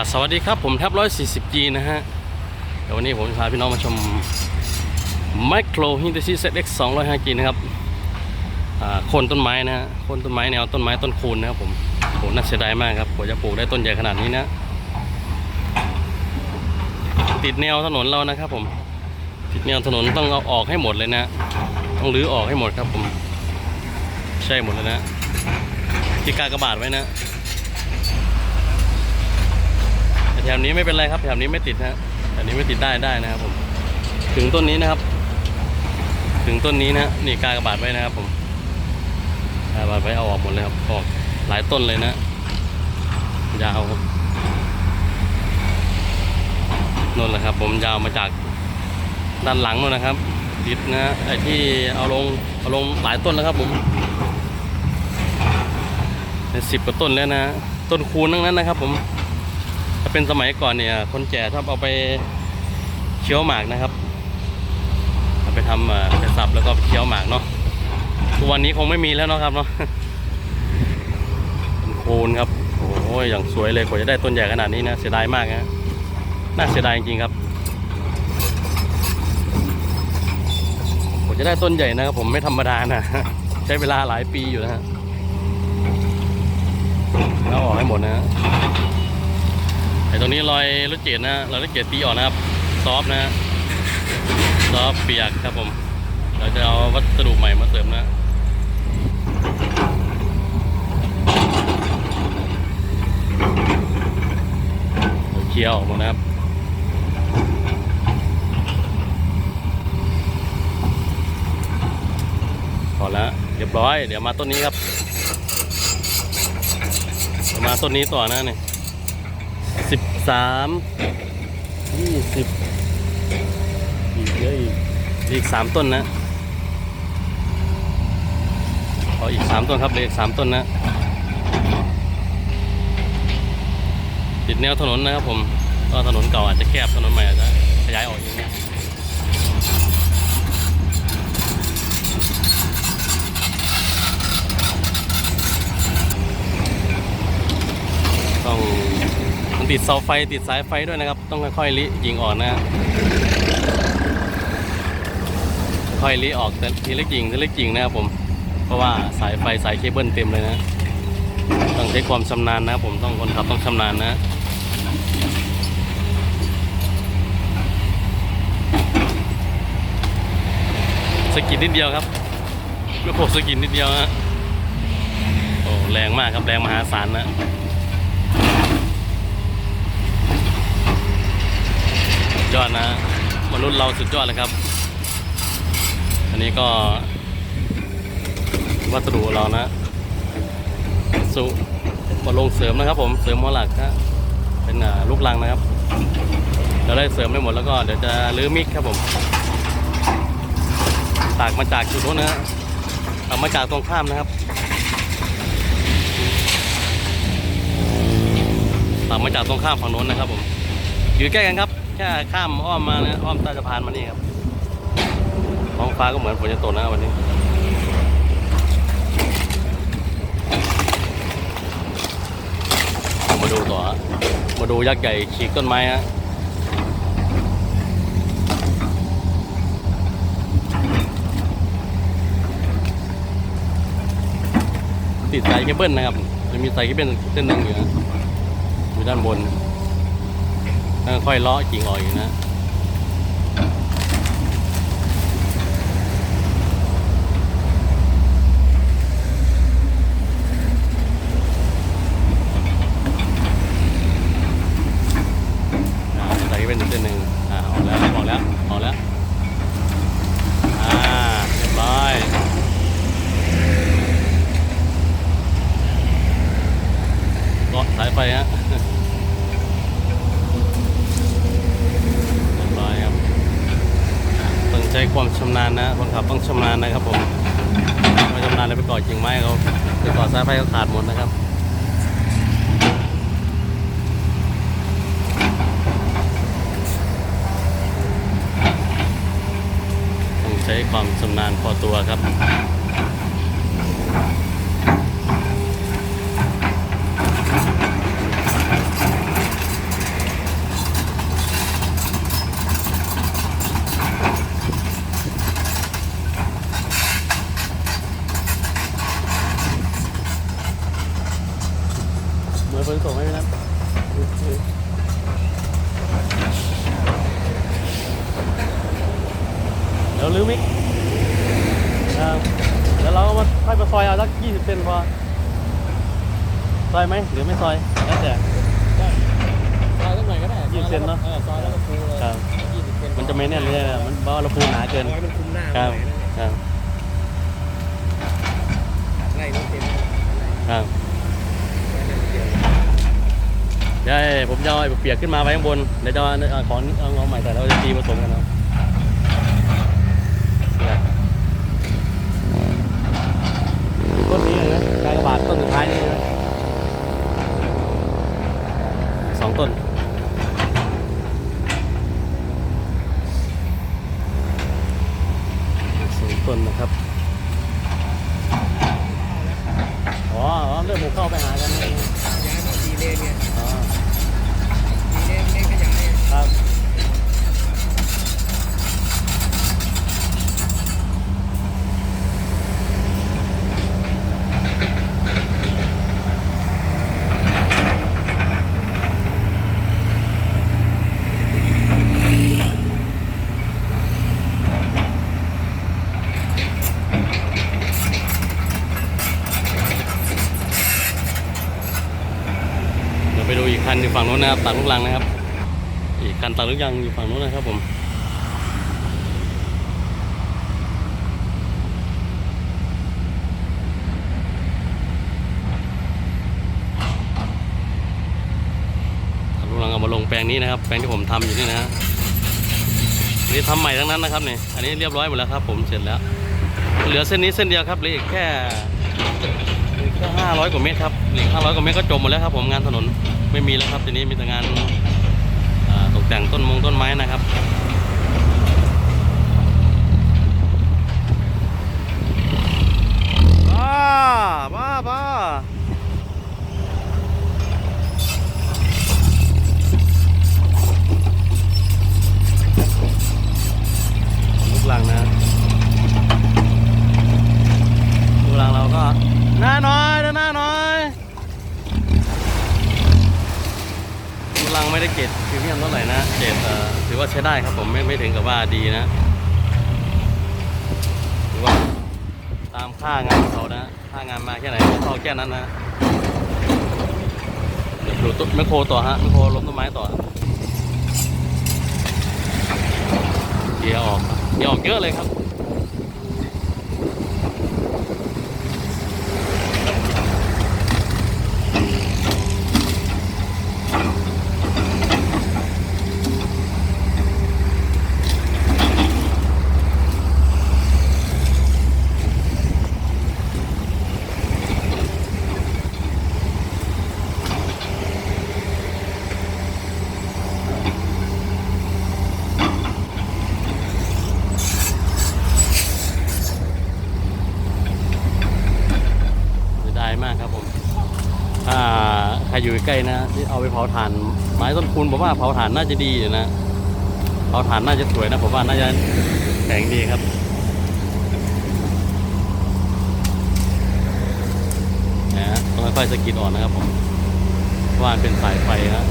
ครับสวัสดีครับผมแท็บ 140G นะฮะเดี๋ยววันนี้ผมจะพาพี่น้องมาชม Micro h i n t e s y ZX 205G นะครับโคนต้นไม้นะฮะโคนต้นไม้แนวต้นไม้ต้นคูนนะครับผมโหน่าเสียดายมากครับกว่าจะปลูกได้ต้นใหญ่ขนาดนี้นะ ติดแนวถนนเรานะครับผมติดแนวถนนต้องเอาออกให้หมดเลยนะ ต้องรื้อออกให้หมดครับผม ใช่หมดเลยนะที่กากระบาดไว้นะ แต่แถวนี้ไม่เป็นไรครับแถวนี้ไม่ติดนะฮะแถวนี้ไม่ติดได้ได้นะครับผม ถึงต้นนี้นะครับ ถึงต้นนี้นะนี่กากระบาดไว้นะครับ ผมกากระบาดไว้เอาออกหมดเลยครับออกหลายต้นเลยนะยาวครับนั่นแหละครับ ผมยาวมาจากด้านหลังนู่นนะครับติดนะไอ้ที่เอาลงเอาลงหลายต้นแล้วครับผมสิบกว่าต้นแล้วนะ ต้นคูณทั้งนั้นนะครับ ผม ถ้าเป็นสมัยก่อนเนี่ย คนแก่ชอบเอาไปเคี้ยวหมากนะครับเอาไปทำไปสับแล้วก็ไปเคี้ยวหมากเนาะทุกวันนี้คงไม่มีแล้วเนาะครับเนาะเป็นโคนครับโอ้ยอย่างสวยเลยกว่าจะได้ต้นใหญ่ขนาดนี้นะเสียดายมากนะน่าเสียดายจริงๆครับกว่าจะได้ต้นใหญ่นะครับ ผมไม่ธรรมดานะใช้เวลาหลายปีอยู่นะฮะแล้วออกให้หมดนะฮะ ไอ้ตรงนี้รอยรถเกตนะรอยรถเกตตีออกนะครับ ซอฟนะซอฟเปียกครับผม เราจะเอาวัสดุใหม่มาเสริมนะเคี้ยวออกมดนะครับพอแล้วเรียบร้อย เดี๋ยวมาต้นนี้ครับ มาต้นนี้ต่อนะเนี่ย สามยี่สิบอีกเยอะอีกอีกสามต้นนะขออีกสามต้นครับเหลยอีกสามต้นนะติดแนวถนนนะครับผมก็ถนนเก่าอาจจะแคบถนนใหม่อาจจะขยายออกอย่างนี้ต้อง มัน ติดเสาไฟติดสายไฟด้วยนะครับ ต้องค่อยๆลิยิงออกนะฮะค่อยลิออกแต่ทีเล็กยิงทีเล็กยิงนะครับผมเพราะว่าสายไฟสายเคเบิลเต็มเลยนะ ต้องใช้ความชำนาญนะครับผมต้องคนขับต้องชำนาญนะสกิดนิดเดียวครับลูกผมสกิดนิดเดียวฮะโอ้แรงมากครับแรงมหาศาลนะ สุด ยอดนะมนุษย์เราสุดยอดเลยครับ อันนี้ก็ วัสดุเรานะ สุมาลงเสริมนะครับ ผมเสริมหัวหลักนะเป็นลูกลังนะครับเราได้เสริมไปหมดแล้วก็เดี๋ยวจะรื้อมิกครับผมตากมาจากจุดโน้นนะฮะตามาจากตรงข้ามนะครับตากมาจากตรงข้ามฝั่งโน้นนะครับผมอยู่ใกล้กันครับ ค่ข้ามอ้อมมานะอ้อมใต้สะพานมานี่ครับท้องฟ้าก็เหมือนฝนจะตกนะวันนี้มาดูต่อมาดูยักษ์ใหญ่ฉีกต้นไม้ฮะติดสายเคเบิลนะครับจะมีสายเคเบิลเส้นหนึ่งอยู่นะอยู่ด้านบน ค่อยเลาะกิ่งออกอยู่นะ อ่าใส่เป็นเส้นหนึ่งอ่าออกแล้วออกแล้วออกแล้ว อ่าเรียบร้อยเกาะสายไฟฮะ เรียบร้อยครับต้องใช้ความชำนาญนะคนขับต้องชำ นะครับผมไม่ชำนาญเลยไปก่อกิ่งไม้เขาไปก่อสายไฟเขาขาดหมดนะครับต้องใช้ความชำนาญพอตัวครับ เหมือนฝนตกไหมพี่นัทเดี๋ยวลืมอีกครับเดี๋ยวเราก็มาค่อยมาซอยเอาสักยี่สิบเซนพอ ซอยไหมหรือไม่ซอย แล้วแต่ซอยสักหน่อยก็ได้ยี่สิบเซนเนอะออซอยแล้วก็ฟูเลยครับยี่สิบเซนมันจะไม่แน่นเลยนะมันเพราะว่าเราปูหนาเกินซอยมันคุมหน้าครับหน่อยนะครับไล่รถเต็มไล่ครับไล่นั่นเดียว เดี๋ยวให้ผมจะเอาไอ้เปียกขึ้นมาไว้ข้างบน เดี๋ยวจะเอาเอาของเอาใหม่แต่เราจะตีผสมกันเนาะต้นนี้เลยนะกากบาทต้นสุดท้ายนี่นะสองต้นสองต้นนะครับ อ๋ออ๋อเริ่มหมูเข้าไปหากันเอง ย้ายมาดีเลนไง อ๋อ ดีเลนเลนขยาย ครับ เดี๋ยว ไปดูอีกคันอยู่ฝั่งโน้นนะครับตัดลูกลังนะครับ อีกคันตัดลูกยางอยู่ฝั่งโน้นนะครับผมตัดลูกลังเอามาลงแปลงนี้นะครับ แปลงที่ผมทำอยู่นี่นะฮะนี่ทำใหม่ทั้งนั้นนะครับเนี่ยอันนี้เรียบร้อยหมดแล้วครับ ผมเสร็จแล้ว เหลือเส้นนี้เส้นเดียวครับเหลืออีกแค่แค่ห้าร้อยกว่าเมตรครับเหลือห้าร้อยกว่าเมตรก็จบหมดแล้วครับผมงานถนน ไม่มีแล้วครับทีนี้มีแต่งานตกแต่งต้นมงต้นไม้นะครับบ้าบ้าบ้าลูกหลังนะ ดูหลังเราก็หน้าน้อยหน้าน้อยดูหลังไม่ได้เกรดพรีเมียมเท่าไหร่นะเกรดเอ่อถือว่าใช้ได้ ครับผมไม่ไม่ถึงกับว่าดีนะถือว่าตามค่างานเขานะค่างานมาแค่ไหนเขาแค่นั้นนะเดี๋ยวดูต้นแมคโครต่อฮะแมคโครล้มต้นไม้ต่อเกียร์ออกเกียร์ออกเยอะเลยครับ เสียดายมากครับผม ถ้า ใครอยู่ใกล้นะที่เอาไปเผาถ่านไม้ต้นคูณผมว่าเผาถ่านน่าจะดีอยู่นะเผาถ่านน่าจะสวยนะผมว่าน่าจะแข็งดีครับนะต้องค่อยๆสกิดอ่อนนะครับผมว่านเป็นสายไฟนะ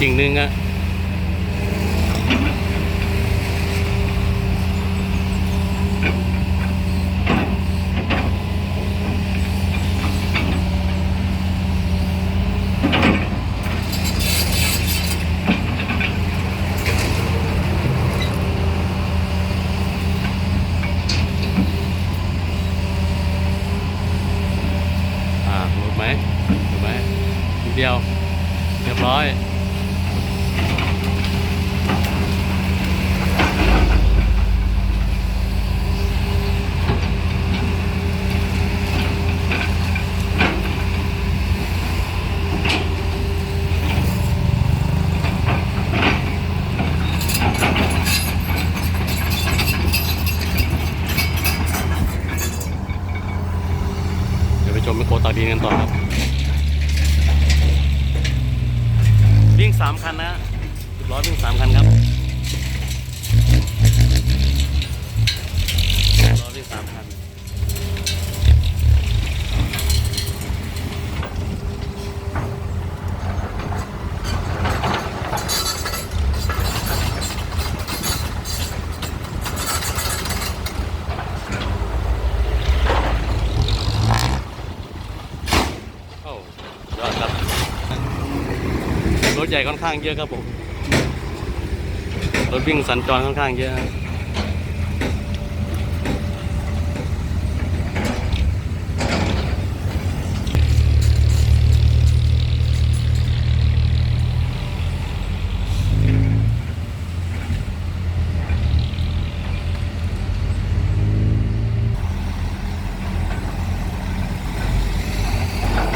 จริงนึ่งอะหลุดไหมหลุไหมเดียว เรียบร้อย มไมโคตากดินกันต่อครับ วิ่งสามคันนะสิบร้อยวิ่งสามคันครับร้อยวิ่งสามคัน โอ้ยอดครับ รถใหญ่ค่อนข้างเยอะครับผม รถวิ่งสัญจรค่อนข้างเยอะนะ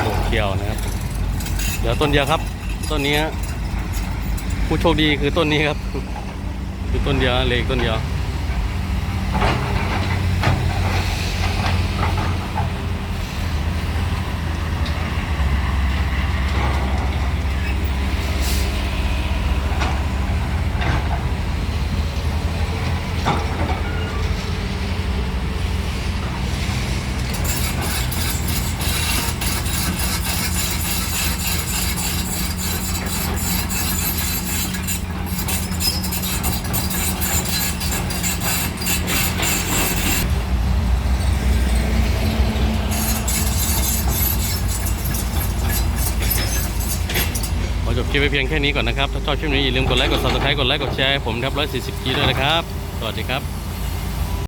โตเกียวนะครับ เดี๋ยวต้นเดียวครับ ต้นนี้ผู้โชคดีคือต้นนี้ครับ คือต้นเดียวเหลยต้นเดียว ไว้เพียงแค่นี้ก่อนนะครับ ถ้าชอบคลิปนี้อย่าลืมกดไลค์ กดซับสไครต์กดไลค์ กดแชร์ผมครับ140 g ด้วยนะครับ สวัสดีครับ